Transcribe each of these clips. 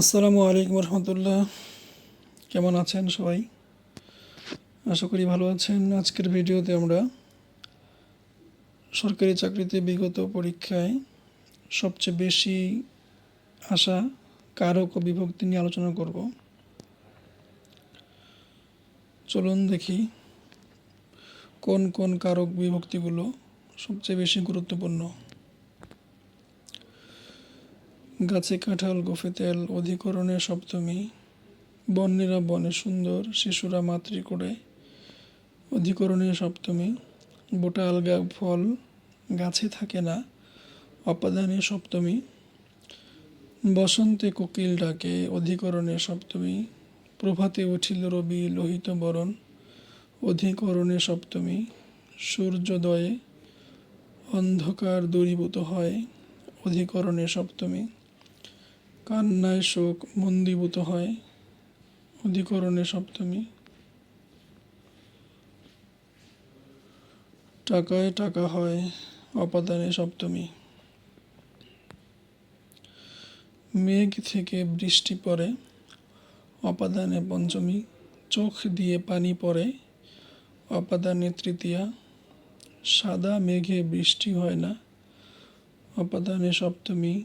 আসসালামু আলাইকুম রহমতুল্লাহ। কেমন আছেন সবাই? আশা করি ভালো আছেন। আজকের ভিডিওতে আমরা সরকারি চাকরিতে বিগত পরীক্ষায় সবচেয়ে বেশি আসা কারক ও বিভক্তি নিয়ে আলোচনা করব। চলুন দেখি কোন কোন কারক বিভক্তিগুলো সবচেয়ে বেশি গুরুত্বপূর্ণ। গাছে কাঁঠাল, গোফে তেল, অধিকরণে সপ্তমী বন্যেরা বনে সুন্দর, শিশুরা মাতৃ করে অধিকরণে সপ্তমী, বোটা আলগা ফল, গাছে থাকে না, অপাদানে সপ্তমী, বসন্তে কোকিল ডাকে, অধিকরণে সপ্তমী, প্রভাতে উঠিল রবি লোহিত বরণ, অধিকরণে সপ্তমী, সূর্যোদয়ে অন্ধকার দূরীভূত হয়, অধিকরণে সপ্তমী। কান্নায় শোক মন্দীভূত হয়। অধিকরণে সপ্তমী। টাকায় টাকা হয়, অপাদানে সপ্তমী। মেঘ থেকে বৃষ্টি পড়ে, অপাদানে পঞ্চমী। চোখ দিয়ে পানি পড়ে, অপাদানে তৃতীয়া। সাদা মেঘে বৃষ্টি হয় না, অপাদানে সপ্তমী।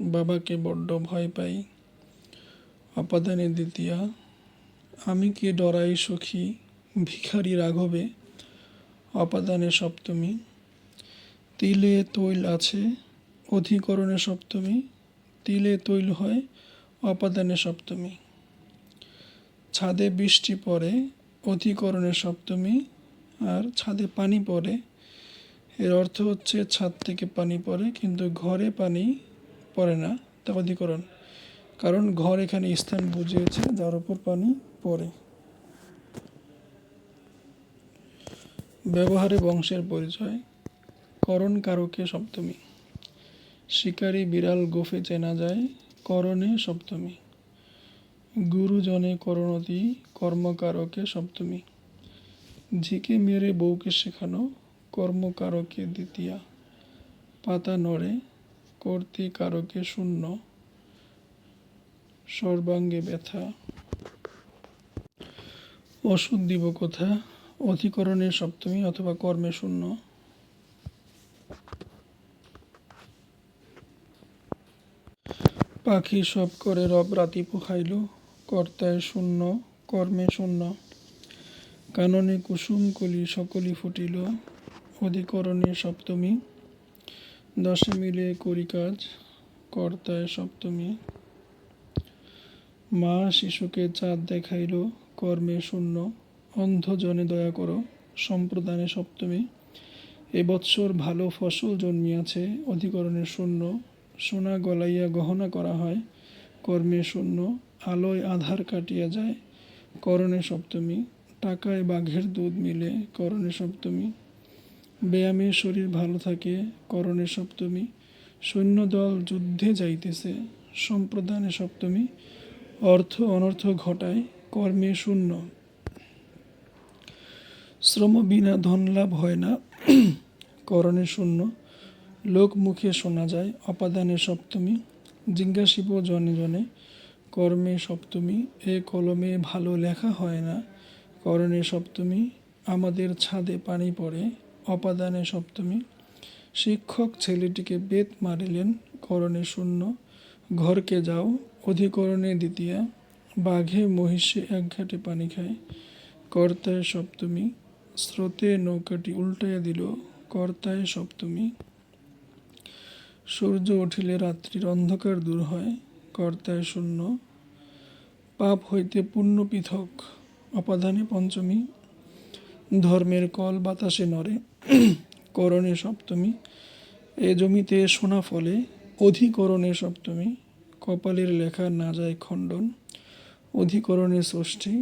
বাবাকে বড্ড ভয় পাই। অপাদানে দ্বিতীয়া, আমি কে ডরাই সখী, ভিখারি রাঘবে? অপাদানে সপ্তমী, তিলে তৈল আছে, অধিকরণে সপ্তমী, তিলে তৈল হয় অপাদানে সপ্তমী। ছাদে বৃষ্টি পড়ে, অধিকরণে সপ্তমী, আর ছাদে পানি পড়ে। এর অর্থ হচ্ছে ছাদ থেকে পানি পড়ে, কিন্তু ঘরে পানি পড়ে না তা অধিকরণ কারণ ঘর এখানে স্থান বুঝিয়েছে, যার উপর পানি পড়ে। ব্যবহারে বংশের পরিচয়, করণ কারকে সপ্তমী। শিকারী বিড়াল গোফে চেনা যায়, করণে সপ্তমী। গুরুজনে করণতি, কর্মকারকে সপ্তমী। ঝিকে মেরে বউকে শেখানো, কর্মকারকে দ্বিতীয়া। পাতা নড়ে কর্তি কারকে শূন্য। সর্বাঙ্গে ব্যথা। ওষুধ দিব কোথা অধিকরণের সপ্তমী অথবা কর্মে শূন্য। পাখি সব করে, রব রাতি পোহাইল, কর্তায় শূন্য, কর্মে শূন্য। কাননে কুসুম কলি সকলি ফুটিল অধিকরণে সপ্তমী দশে মিলে করি কাজ কর্তায় সপ্তমী। মা শিশুকে চাঁদ দেখাইল, কর্মে শূন্য। অন্ধজনে দয়া করো, সম্প্রদানে সপ্তমী। এবৎসর ভালো ফসল জন্মিয়াছে অধিকরণের শূন্য। সোনা গলাইয়া গহনা করা হয়, কর্মে শূন্য। আলোয় আধার কাটিয়া যায়, করণে সপ্তমী। টাকায় বাঘের দুধ মিলে, করণে সপ্তমী। ব্যায়ামে শরীর ভালো থাকে, করণে সপ্তমী, সৈন্যদল যুদ্ধে যাইতেছে, সম্প্রদানে সপ্তমী, অর্থ অনর্থ ঘটায়, কর্মে শূন্য। শ্রম বিনা ধন লাভ হয় না, করণে শূন্য। লোক মুখে শোনা যায়, অপাদানে সপ্তমী জিজ্ঞাসিব জনে জনে, কর্মে সপ্তমী, এ কলমে ভালো লেখা হয় না, করণে সপ্তমী, আমাদের ছাদে পানি পড়ে অপাদানে সপ্তমী। শিক্ষক ছেলেটিকে বেত মারিলেন, করণে শূন্য। ঘরকে যাও, অধিকরণে দ্বিতীয়া। বাঘে, মহিষে এক ঘাটে পানি খায়। কর্তায় সপ্তমী। স্রোতে নৌকাটি উল্টাইয়া দিল, কর্তায় সপ্তমী। সূর্য উঠিলে রাত্রির অন্ধকার দূর হয়, কর্তায় শূন্য। পাপ হইতে পুণ্য পৃথক, অপাদানে পঞ্চমী। ধর্মের কল বাতাসে নড়ে। করণে সপ্তমী এ জমিতে সোনা ফলে অধিকরণে সপ্তমী কপালের লেখা না যায় খণ্ডন, অধিকরণে ষষ্ঠী,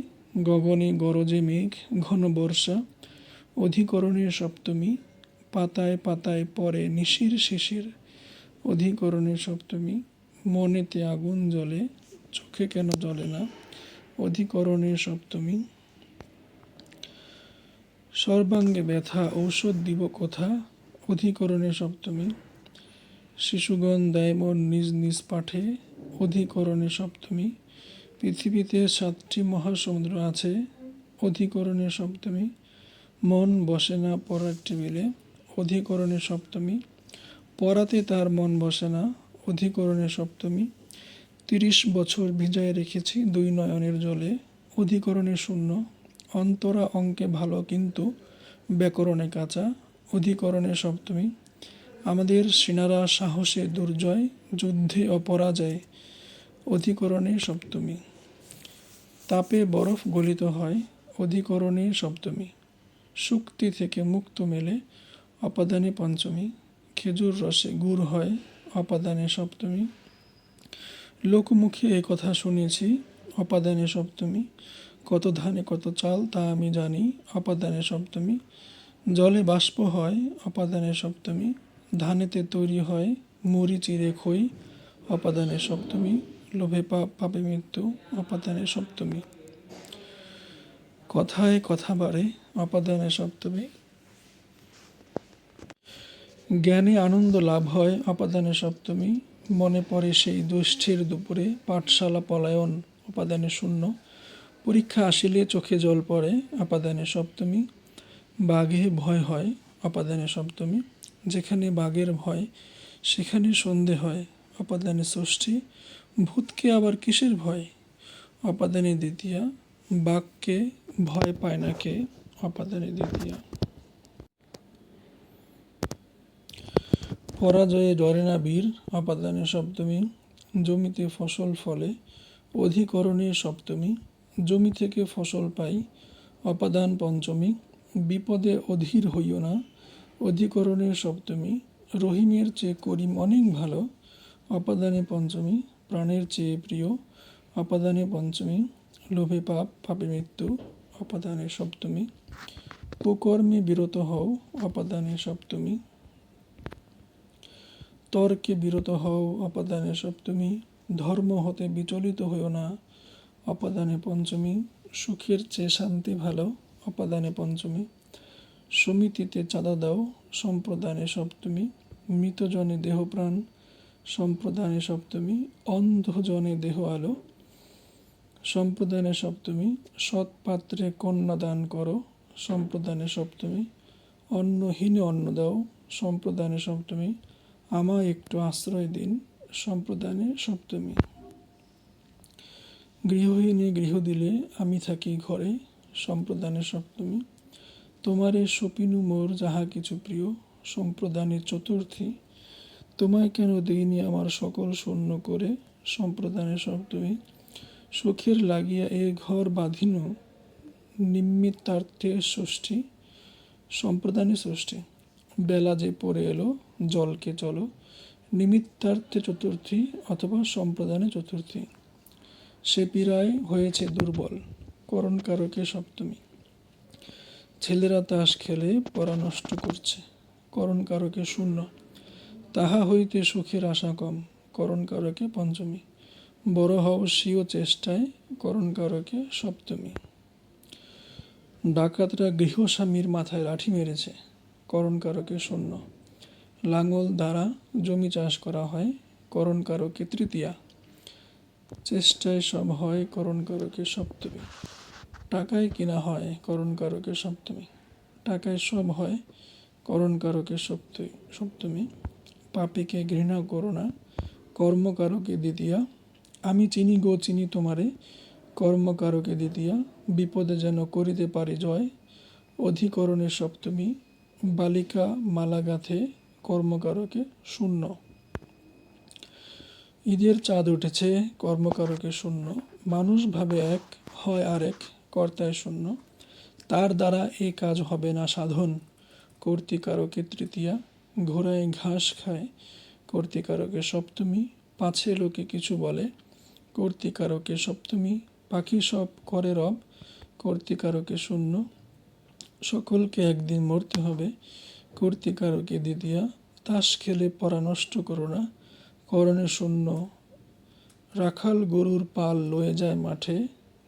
গগনে গরজে মেঘ, ঘন বর্ষা, অধিকরণে সপ্তমী পাতায় পাতায় পরে নিশির শিশির, অধিকরণে সপ্তমী মনেতে আগুন জ্বলে, চোখে কেন জ্বলে না, অধিকরণে সপ্তমী সর্বাঙ্গে ব্যথা, ঔষধ দিব কথা? অধিকরণে সপ্তমী। শিশুগণ দেয় মন নিজ নিজ পাঠে অধিকরণে সপ্তমী। পৃথিবীতে সাতটি মহাসমুদ্র আছে, অধিকরণে সপ্তমী। মন বসে না পড়ার টেবিলে, অধিকরণে সপ্তমী। পড়াতে তার মন বসে না, অধিকরণে সপ্তমী। তিরিশ বছর ভিজায় রেখেছি দুই নয়নের জলে, অধিকরণে শূন্য। অন্তরা অঙ্কে ভালো, কিন্তু ব্যাকরণে কাঁচা, অধিকরণে সপ্তমী। আমাদের সেনারা সাহসে দুর্জয়, যুদ্ধে অপরাজয়, অধিকরণে সপ্তমী। তাপে বরফ গলিত হয়, অধিকরণে সপ্তমী। শুক্তি থেকে মুক্ত মেলে, অপাদানে পঞ্চমী। খেজুর রসে গুড় হয়, অপাদানে সপ্তমী। লোকমুখে কথা শুনেছি, অপাদানে সপ্তমী। কত ধানে কত চাল তা আমি জানি অপাদানে সপ্তমী। জলে বাষ্প হয় অপাদানে সপ্তমী। ধানেতে তৈরি হয়, মুড়ি চিড়ে খই অপাদানে সপ্তমী। লোভে পাপ, পাপে মৃত্যু অপাদানে সপ্তমী। কথায় কথা বাড়ে অপাদানে সপ্তমী। জ্ঞানে আনন্দ লাভ হয় অপাদানে সপ্তমী। মনে পড়ে সেই দুষ্ঠির দুপুরে, পাঠশালা পলায়ন উপাদানে শূন্য। পরীক্ষা আসিলে চোখে জল পড়ে, আপাদানে সপ্তমী। বাঘে ভয় হয় অপাদানে সপ্তমী। যেখানে বাঘের ভয়, সেখানে সন্ধে হয় অপাদানে ষষ্ঠী। ভূতকে আবার কিসের ভয়? অপাদানে দ্বিতীয়া। বাঘকে ভয় পায় না কে? অপাদানে দ্বিতীয়া। পরাজয়ে ডরে না বীর অপাদানে সপ্তমী। জমিতে ফসল ফলে, অধিকরণে সপ্তমী। জমি থেকে ফসল পাই, অপাদান পঞ্চমী, বিপদে অধীর হইও না অধিকরণে সপ্তমী রহিমের চেয়ে করিম অনেক ভালো, অপাদানে পঞ্চমী, প্রাণের চেয়ে প্রিয়, অপাদানে পঞ্চমী, লোভে পাপ, পাপে মৃত্যু, অপাদানে সপ্তমী। কুকর্মে বিরত হও, অপাদানে সপ্তমী। তর্কে বিরত হও, অপাদানে সপ্তমী। ধর্ম হতে বিচলিত হইও না অপাদানে পঞ্চমী, সুখের চেয়ে শান্তি ভালো, অপাদানে পঞ্চমী। সমিতিতে চাঁদা দাও, সম্প্রদানে সপ্তমী। মৃতজনে দেহপ্রাণ, সম্প্রদানে সপ্তমী। অন্ধজনে দেহ আলো। সম্প্রদানে সপ্তমী। সৎ পাত্রে কন্যা দান করো, সম্প্রদানে সপ্তমী। অন্নহীনে অন্ন দাও, সম্প্রদানে সপ্তমী। আমায় একটু আশ্রয় দিন, সম্প্রদানে সপ্তমী। গৃহহীনে গৃহ দিলে আমি থাকি ঘরে, সম্প্রদানে সপ্তমী। তোমারে সপিনু মোর যাহা কিছু প্রিয় সম্প্রদানের চতুর্থী। তোমায় কেন দিইনি আমার সকল শূন্য করে সম্প্রদানের সপ্তমী। সুখের লাগিয়া এ ঘর বাঁধিন নিমিত্তার্থে ষষ্ঠী, সম্প্রদানে ষষ্ঠী। বেলা যে পড়ে এলো, জলকে চলো, নিমিত্তার্থে চতুর্থী অথবা সম্প্রদানে চতুর্থী। সে পীড়ায় হয়েছে দুর্বল, করণকারকে সপ্তমী। ছেলেরা তাস খেলে পড়া নষ্ট করছে, করণকারকে শূন্য। তাহা হইতে সুখের আশা কম, করণকারকে পঞ্চমী। বড় হও স্বীয় চেষ্টায়, করণকারকে সপ্তমী। ডাকাতরা গৃহস্বামীর মাথায় লাঠি মেরেছে, করণকারকে শূন্য। লাঙল দ্বারা জমি চাষ করা হয়, করণকারকে তৃতীয়া। চেষ্টায় সব হয় করণকারকে সপ্তমী। টাকায় কিনা হয় করণকারকে সপ্তমী। টাকায় সব হয় করণকারকে সপ্তমী। সপ্তমী, পাপিকে ঘৃণা করো না কর্মকারকে দ্বিতীয়া। আমি চিনি গো, চিনি তোমারে কর্মকারকে দ্বিতীয়া। বিপদে যেন করিতে পারি জয়, অধিকরণে সপ্তমী। বালিকা মালা গাঁথে কর্মকারকে শূন্য। ঈদের চাঁদ উঠেছে, কর্মকারকে শূন্য। মানুষ ভাবে এক, হয় আরেক, কর্তায় শূন্য। তার দ্বারা এ কাজ হবে না সাধন। কর্তিকারকে তৃতীয়া, ঘোড়ায় ঘাস খায়। কর্তিকারকে সপ্তমী, পাছে লোকে কিছু বলে। কর্তিকারকে সপ্তমী, পাখি সব করে রব। কর্তিকারকে শূন্য, সকলকে একদিন মরতে হবে। কর্তিকারকে দ্বিতীয়া, তাস খেলে পরা নষ্ট করো না। করণে শূন্য। রাখাল গরুর পাল লয়ে যায় মাঠে,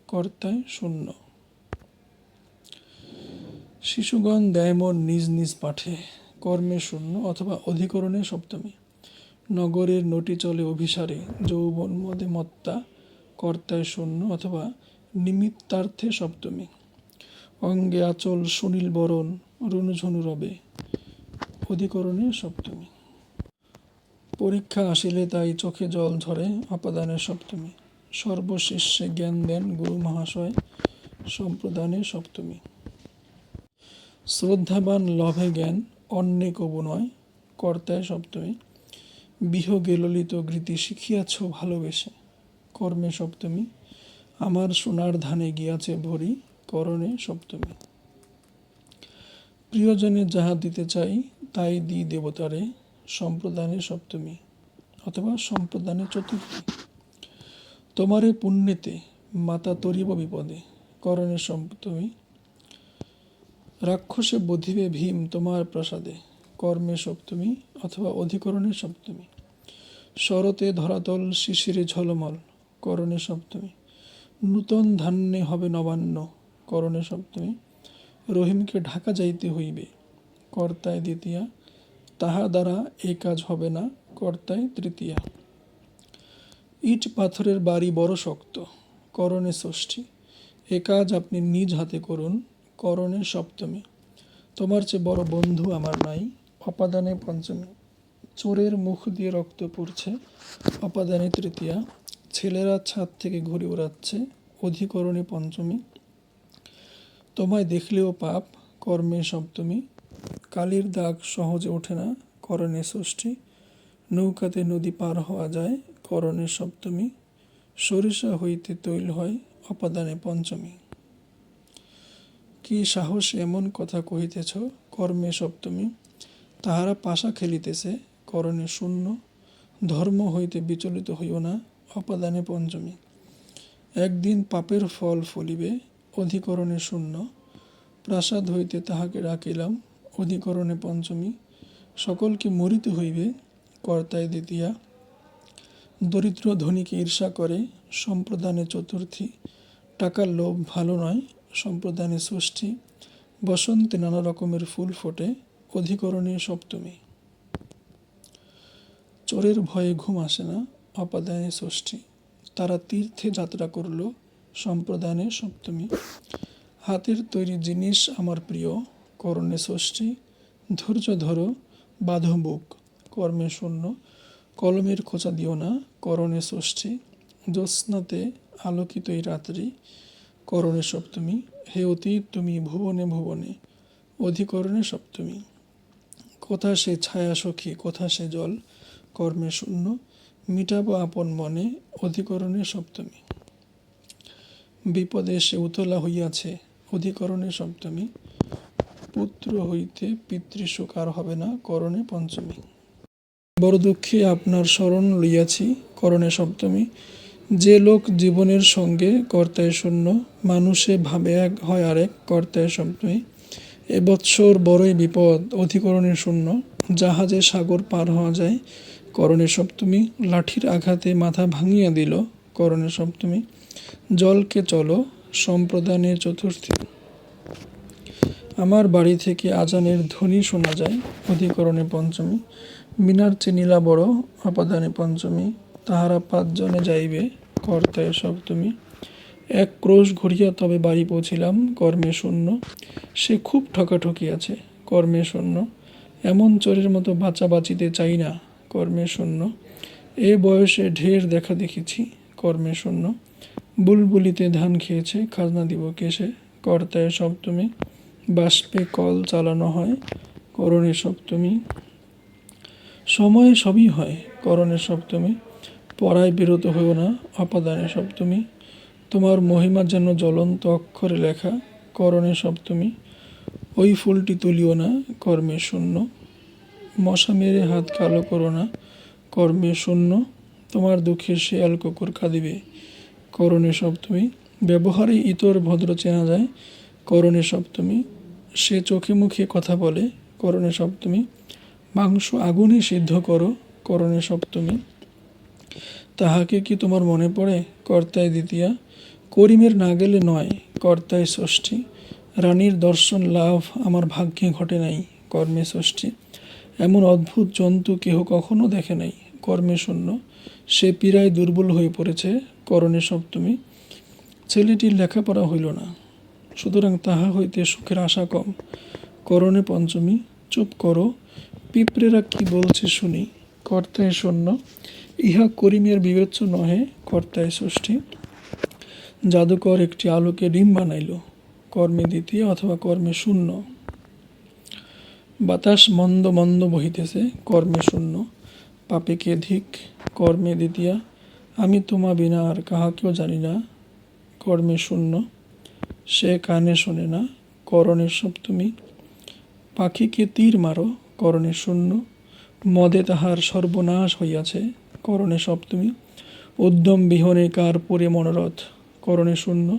কর্তায় শূন্য। শিশুগণ দেয় মন নিজ নিজ পাঠে, কর্মে শূন্য অথবা অধিকরণে সপ্তমী। নগরের নটি চলে অভিসারে, যৌবন মদে মত্তা, কর্তায় শূন্য অথবা নিমিত্তার্থে সপ্তমী। অঙ্গে আচল সুনীল বরণ, রুনুঝুনু রবে, অধিকরণে সপ্তমী। পরীক্ষা আসিলে তাই চোখে জল ঝরে অপাদানে সপ্তমী। সর্বশিষ্যে জ্ঞান দেন গুরু মহাশয় সম্প্রদানে সপ্তমী। শ্রদ্ধাবান লভে জ্ঞান, অন্যে কবু নয়, কর্তায় সপ্তমী। বিহগে ললিত গীতি শিখিয়াছ ভালোবেসে, কর্মে সপ্তমী। আমার সোনার ধানে গিয়াছে ভরি, করণে সপ্তমী। প্রিয়জনে যাহা দিতে চাই, তাই দি দেবতারে সম্প্রদানে সপ্তমী অথবা সম্প্রদানে চতুর্থী। তোমারে পুণ্যেতে মাতা তরিব বিপদে, করণে সপ্তমী রাক্ষসে বধিবে ভীম তোমার প্রসাদে, কর্মে সপ্তমী অথবা অধিকরণে সপ্তমী শরতে ধরাতল শিশিরে ঝলমল, করণে সপ্তমী নূতন ধান্যে হবে নবান্ন, করণে সপ্তমী রহিমকে ঢাকা যাইতে হইবে, কর্তায় দ্বিতীয়া তাহা দ্বারা এ কাজ হবে না কর্তায় তৃতীয়া। ইট পাথরের বাড়ি বড় শক্ত, করণে ষষ্ঠী। এ কাজ আপনি নিজ হাতে করুন, করণে সপ্তমী। তোমার চেয়ে বড় বন্ধু আমার নাই, অপাদানে পঞ্চমী। চোরের মুখ দিয়ে রক্ত পড়ছে, অপাদানে তৃতীয়া। ছেলেরা ছাদ থেকে ঘুরে উড়াচ্ছে অধিকরণে পঞ্চমী। তোমায় দেখলেও পাপ, কর্মে সপ্তমী। কালির দাগ সহজে ওঠে না, করণে ষষ্ঠী। নৌকাতে নদী পার হওয়া যায়, করণে সপ্তমী। সরিষা হইতে তৈল হয়, অপাদানে পঞ্চমী। কি সাহস এমন কথা কহিতেছ, কর্মে সপ্তমী। তাহারা পাশা খেলিতেছে, করণে শূন্য। ধর্ম হইতে বিচলিত হইও না, অপাদানে পঞ্চমী। একদিন পাপের ফল ফলিবে, অধিকরণে শূন্য। প্রাসাদ হইতে তাহাকে ডাকিলাম অধিকরণে পঞ্চমী, সকলকে মরিতে হইবে, কর্তায় দ্বিতীয়া। দরিদ্র ধনীকে ঈর্ষা করে, সম্প্রদানে চতুর্থী। টাকার লোভ ভালো নয়, সম্প্রদানে ষষ্ঠী। বসন্তে নানা রকমের ফুল ফোটে অধিকরণে সপ্তমী। চোরের ভয়ে ঘুম আসে না, অপাদানে ষষ্ঠী। তারা তীর্থে যাত্রা করল, সম্প্রদানে সপ্তমী। হাতের তৈরি জিনিস আমার প্রিয় করণে ষষ্ঠী ধৈর্য ধরো বাঁধো বুক কর্মে শূন্য, কলমের খোঁচা দিও না করণে ষষ্ঠী জ্যোৎস্নাতে আলোকিত এই রাত্রি, করণে সপ্তমী, হে অতীত, তুমি ভুবনে ভুবনে, অধিকরণে সপ্তমী। কোথা সে ছায়া সখী, কোথা সে জল, কর্মে শূন্য, মিটাবো আপন মনে, অধিকরণে সপ্তমী। বিপদে সে উতলা হইয়াছে, অধিকরণে সপ্তমী পুত্র হইতে পিতৃশোক আর হবে না, করণে পঞ্চমী। বড় দুঃখে আপনার স্মরণ লইয়াছি, করণে সপ্তমী। যে লোক জীবনের সঙ্গে কর্তায় শূন্য, মানুষে ভাবে এক, হয় আরেক, কর্তায় সপ্তমী। এবৎসর বড়ই বিপদ অধিকরণের শূন্য। জাহাজে সাগর পার হওয়া যায়, করণে সপ্তমী। লাঠির আঘাতে মাথা ভাঙিয়া দিল, করণে সপ্তমী। জলকে চলো সম্প্রদানের চতুর্থী। আমার বাড়ি থেকে আজানের ধ্বনি শোনা যায়, অধিকরণে পঞ্চমী। মিনার চিনিলা বড় অপাদানে পঞ্চমী। তাহারা পাঁচজনে যাইবে, কর্তায় সপ্তমী। এক ক্রোশ ঘুরিয়া তবে বাড়ি পৌঁছিলাম, কর্মে শূন্য। সে খুব ঠকাঠকি আছে, কর্মে শূন্য। এমন চোরের মতো বাঁচা বাঁচিতে চাই না, কর্মে শূন্য। এ বয়সে ঢের দেখা দেখেছি, কর্মে শূন্য। বুলবুলিতে ধান খেয়েছে, খাজনা দিব কেসে, কর্তায় সপ্তমী। বাষ্পে কল চালানো হয়, করণে সপ্তমী। সময়ে সবই হয়, করণে সপ্তমী। পড়ায় বিরত হইও না, অপাদানে সপ্তমী। তোমার মহিমা যেন জ্বলন্ত অক্ষরে লেখা, করণে সপ্তমী। ওই ফুলটি তুলিও না, কর্মে শূন্য। মশা মেরে হাত কালো করো না, কর্মে শূন্য। তোমার দুঃখে শেয়াল কুকুর কাঁদিবে, করণে সপ্তমী। ব্যবহারে ইতর ভদ্র চেনা যায়, করণে সপ্তমী। সে চোখে মুখে কথা বলে করণে সপ্তমী। মাংস আগুনে সিদ্ধ করো করণে সপ্তমী। তাহাকে কি তোমার মনে পড়ে, কর্তায় দ্বিতীয়া? করিমের না গেলে নয়, কর্তায় ষষ্ঠী। রানীর দর্শন লাভ আমার ভাগ্যে ঘটে নাই, কর্মে ষষ্ঠী। এমন অদ্ভুত জন্তু কেহ কখনো দেখে নাই, কর্মে শূন্য। সে পীড়ায় দুর্বল হয়ে পড়েছে করণে সপ্তমী। ছেলেটির লেখাপড়া হইল না। সুতরাং তাহা হইতে সুখের আশা কম। করণে পঞ্চমী, চুপ করো। পিঁপড়েরা কি বলছে শুনি। কর্তায় শূন্য। ইহা করিমের বিবেচ্য নহে, কর্তায় ষষ্ঠী। জাদুকর একটি আলোকে ডিম বানাইল, কর্মে দ্বিতীয় অথবা কর্মে শূন্য। বাতাস মন্দ মন্দ বহিতেছে, কর্মে শূন্য। পাপিকে ধিক, কর্মে দ্বিতীয়া। আমি তোমা বিনা আর কাহাকেও জানি না, কর্মে শূন্য। সে কানে শোনে না করণের সপ্তমী পাখিকে তীর মারো, করণে শূন্য। মদে তাহার সর্বনাশ হইয়াছে, করণে সপ্তমী উদ্যম বিহনে কার পরে মনোরথ, করণে শূন্য।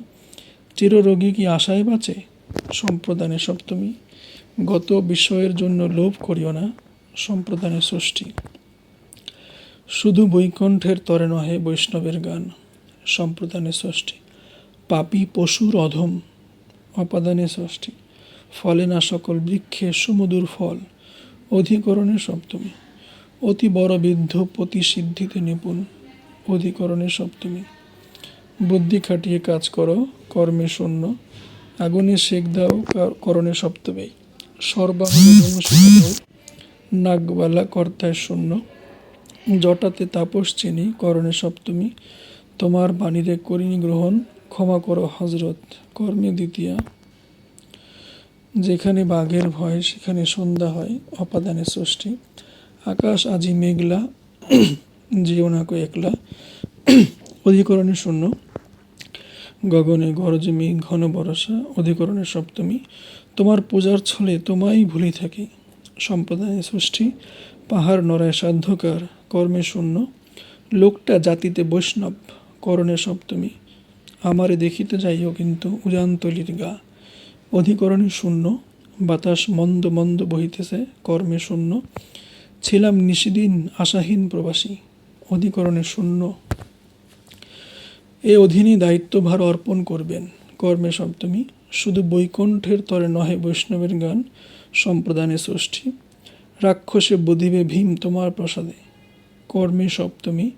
চিররোগী কি আশায় বাঁচে? সম্প্রদানে সপ্তমী গত বিষয়ের জন্য লোভ করিও না, সম্প্রদানে ষষ্ঠী শুধু বৈকুণ্ঠের তরে নহে বৈষ্ণবের গান, সম্প্রদানে ষষ্ঠী পাপী পশুর অধম। অপাদানে ষষ্ঠী ফলে না সকল বৃক্ষে সুমধুর ফল। অধিকরণে সপ্তমী। অতি বড় বৃদ্ধ প্রতি সিদ্ধিতে নিপুণ। অধিকরণে সপ্তমী। বুদ্ধি খাটিয়ে কাজ করো, কর্মে শূন্য। আগুনে সেক দাও করণে সপ্তমী। সর্বাঙ্গ নাগবালা কর্তায় শূন্য। জটাতে তাপস চিনি, করণে সপ্তমী। তোমার বাণীরে করিনি গ্রহণ। ক্ষমা করো হজরত কর্মে দ্বিতীয়া। যেখানে বাঘের ভয়, সেখানে সন্ধ্যা হয় অপাদানে ষষ্ঠী আকাশ আজি মেঘলা যেও নাকো একলা। অধিকরণে শূন্য। গগনে গরজমি, ঘন বরসা, অধিকরণে সপ্তমী। তোমার পূজার ছলে তোমায় ভুলি থাকি। সম্প্রদায়ে ষষ্ঠী পাহাড় নড়ায় সাধ্যকার, কর্মে শূন্য। লোকটা জাতিতে বৈষ্ণব, করণে সপ্তমী। আমারে দেখিতে যাইও কিন্তু উজানতলির গা। অধিকরণে শূন্য, বাতাস মন্দ মন্দ বহিতেছে, কর্মে শূন্য। ছিলাম নিশিদিন আশাহীন প্রবাসী, অধিকরণে শূন্য। এ অধীনে দায়িত্বভার অর্পণ করবেন, কর্মে সপ্তমী শুধু বৈকুণ্ঠের তরে নহে বৈষ্ণবের গান, সম্প্রদানে ষষ্ঠী রাক্ষসে বধিবে ভীম তোমার প্রসাদে, কর্মে সপ্তমী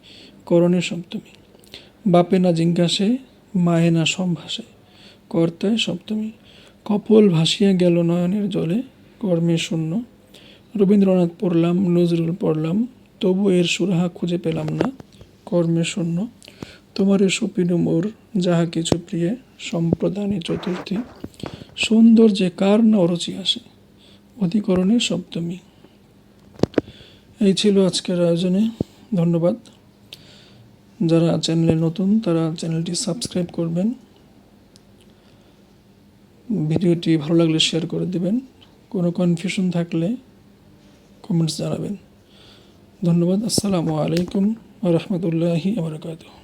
করণে সপ্তমী বাপে না জিজ্ঞাসে মায়ে না সম্ভাসে কর্তায় সপ্তমী। কপল ভাসিয়া গেল নয়নের জলে, কর্মে শূন্য। রবীন্দ্রনাথ পড়লাম, নজরুল পড়লাম, তবু এর সুরাহা খুঁজে পেলাম না, কর্মে শূন্য। তোমারে সপিনু মোর, যাহা কিছু প্রিয়ে, সম্প্রদানে চতুর্থী। সৌন্দর্যে কার না অরুচি আসে? অধিকরণে সপ্তমী। এই ছিল আজকের আয়োজনে। ধন্যবাদ। যারা চ্যানেলে নতুন, তারা চ্যানেলটি সাবস্ক্রাইব করবেন। ভিডিওটি ভালো লাগলে শেয়ার করে দেবেন। কোনো কনফিউশন থাকলে কমেন্টস জানাবেন। ধন্যবাদ। আসসালামু আলাইকুম রহমতুল্লাহি আবরকাতুহ